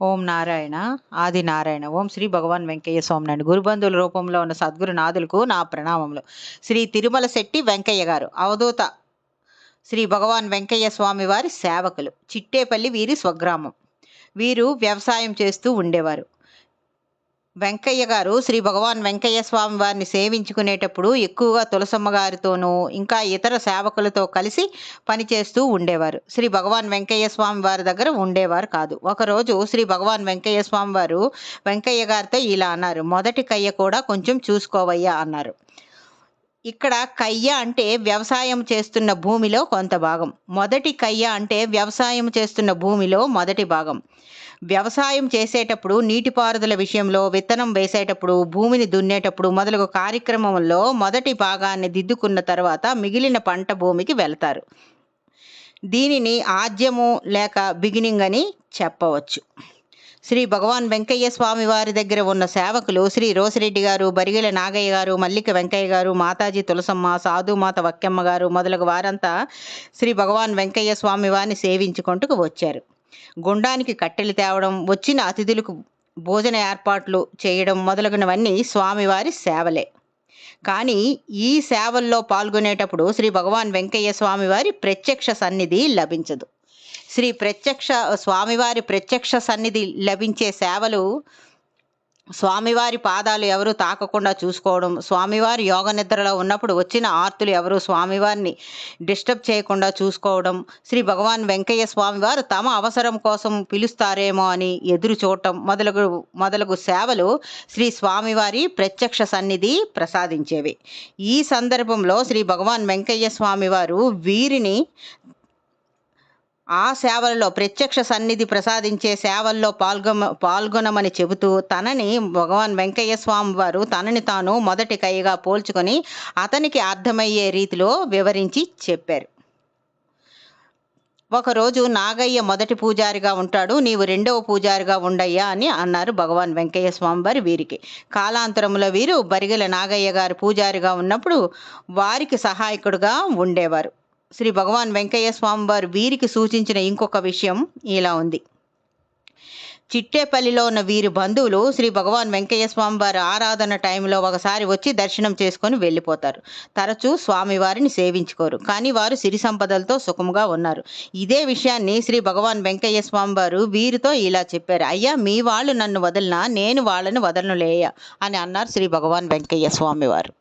ఓం నారాయణ ఆది నారాయణ ఓం శ్రీ భగవాన్ వెంకయ్య స్వామినాయుడు గురుబంధువుల రూపంలో ఉన్న సద్గురు నాదులకు నా ప్రణామములు. శ్రీ తిరుమల శెట్టి వెంకయ్య గారు అవధూత శ్రీ భగవాన్ వెంకయ్య స్వామి వారి సేవకులు. చిట్టేపల్లి వీరి స్వగ్రామం. వీరు వ్యవసాయం చేస్తూ ఉండేవారు. వెంకయ్య గారు శ్రీ భగవాన్ వెంకయ్య స్వామి వారిని సేవించుకునేటప్పుడు ఎక్కువగా తులసమ్మ గారితోనూ ఇంకా ఇతర సేవకులతో కలిసి పనిచేస్తూ ఉండేవారు. శ్రీ భగవాన్ వెంకయ్య స్వామి వారి దగ్గర ఉండేవారు కాదు. ఒకరోజు శ్రీ భగవాన్ వెంకయ్య స్వామి వారు వెంకయ్య గారితో ఇలా అన్నారు మొదటి కయ్య కూడా కొంచెం చూసుకోవయ్యా అన్నారు. ఇక్కడ కయ్య అంటే వ్యవసాయం చేస్తున్న భూమిలో కొంత భాగం. మొదటి కయ్య అంటే వ్యవసాయం చేస్తున్న భూమిలో మొదటి భాగం. వ్యవసాయం చేసేటప్పుడు నీటిపారుదల విషయంలో విత్తనం వేసేటప్పుడు భూమిని దున్నేటప్పుడు మొదలగు కార్యక్రమంలో మొదటి భాగాన్ని దిద్దుకున్న తర్వాత మిగిలిన పంట భూమికి వెళతారు. దీనిని ఆద్యము లేక బిగినింగ్ అని చెప్పవచ్చు. శ్రీ భగవాన్ వెంకయ్య స్వామి వారి దగ్గర ఉన్న సేవకులు శ్రీ రోసిరెడ్డి గారు బరిగెల నాగయ్య గారు మల్లిక వెంకయ్య గారు మాతాజీ తులసమ్మ సాధుమాత వక్కెమ్మ గారు మొదలగు వారంతా శ్రీ భగవాన్ వెంకయ్య స్వామి వారిని సేవించుకుంటూ వచ్చారు. గుండానికి కట్టెలు తేవడం వచ్చిన అతిథులకు భోజన ఏర్పాట్లు చేయడం మొదలగునవన్నీ స్వామివారి సేవలే. కానీ ఈ సేవల్లో పాల్గొనేటప్పుడు శ్రీ భగవాన్ వెంకయ్య స్వామివారి ప్రత్యక్ష సన్నిధి లభించదు. శ్రీ ప్రత్యక్ష స్వామివారి ప్రత్యక్ష సన్నిధి లభించే సేవలు స్వామివారి పాదాలు ఎవరు తాకకుండా చూసుకోవడం స్వామివారి యోగ నిద్రలో ఉన్నప్పుడు వచ్చిన ఆర్తులు ఎవరు స్వామివారిని డిస్టర్బ్ చేయకుండా చూసుకోవడం శ్రీ భగవాన్ వెంకయ్య స్వామివారు తమ అవసరం కోసం పిలుస్తారేమో అని ఎదురు చూడటం మొదలగు మొదలగు సేవలు శ్రీ స్వామివారి ప్రత్యక్ష సన్నిధి ప్రసాదించేవి. ఈ సందర్భంలో శ్రీ భగవాన్ వెంకయ్య స్వామివారు వీరిని ఆ సేవల్లో ప్రత్యక్ష సన్నిధి ప్రసాదించే సేవల్లో పాల్గొ పాల్గొనమని చెబుతూ తనని భగవాన్ వెంకయ్య స్వామి వారు తనని తాను మొదటి కైగా పోల్చుకొని అతనికి అర్థమయ్యే రీతిలో వివరించి చెప్పారు. ఒకరోజు నాగయ్య మొదటి పూజారిగా ఉంటాడు నీవు రెండవ పూజారిగా ఉండయ్యా అని అన్నారు భగవాన్ వెంకయ్య స్వామివారి వీరికి. కాలాంతరంలో వీరు బరిగెల నాగయ్య గారు పూజారిగా ఉన్నప్పుడు వారికి సహాయకుడుగా ఉండేవారు. శ్రీ భగవాన్ వెంకయ్య స్వామి వారు వీరికి సూచించిన ఇంకొక విషయం ఇలా ఉంది. చిట్టేపల్లిలో ఉన్న వీరి బంధువులు శ్రీ భగవాన్ వెంకయ్య స్వామి వారి ఆరాధన టైంలో ఒకసారి వచ్చి దర్శనం చేసుకొని వెళ్ళిపోతారు. తరచూ స్వామివారిని సేవించుకోరు. కానీ వారు సిరి సంపదలతో సుఖముగా ఉన్నారు. ఇదే విషయాన్ని శ్రీ భగవాన్ వెంకయ్య స్వామి వారు వీరితో ఇలా చెప్పారు. అయ్యా మీ వాళ్ళు నన్ను వదలనా నేను వాళ్ళని వదలనులేయ? అని అన్నారు శ్రీ భగవాన్ వెంకయ్య స్వామివారు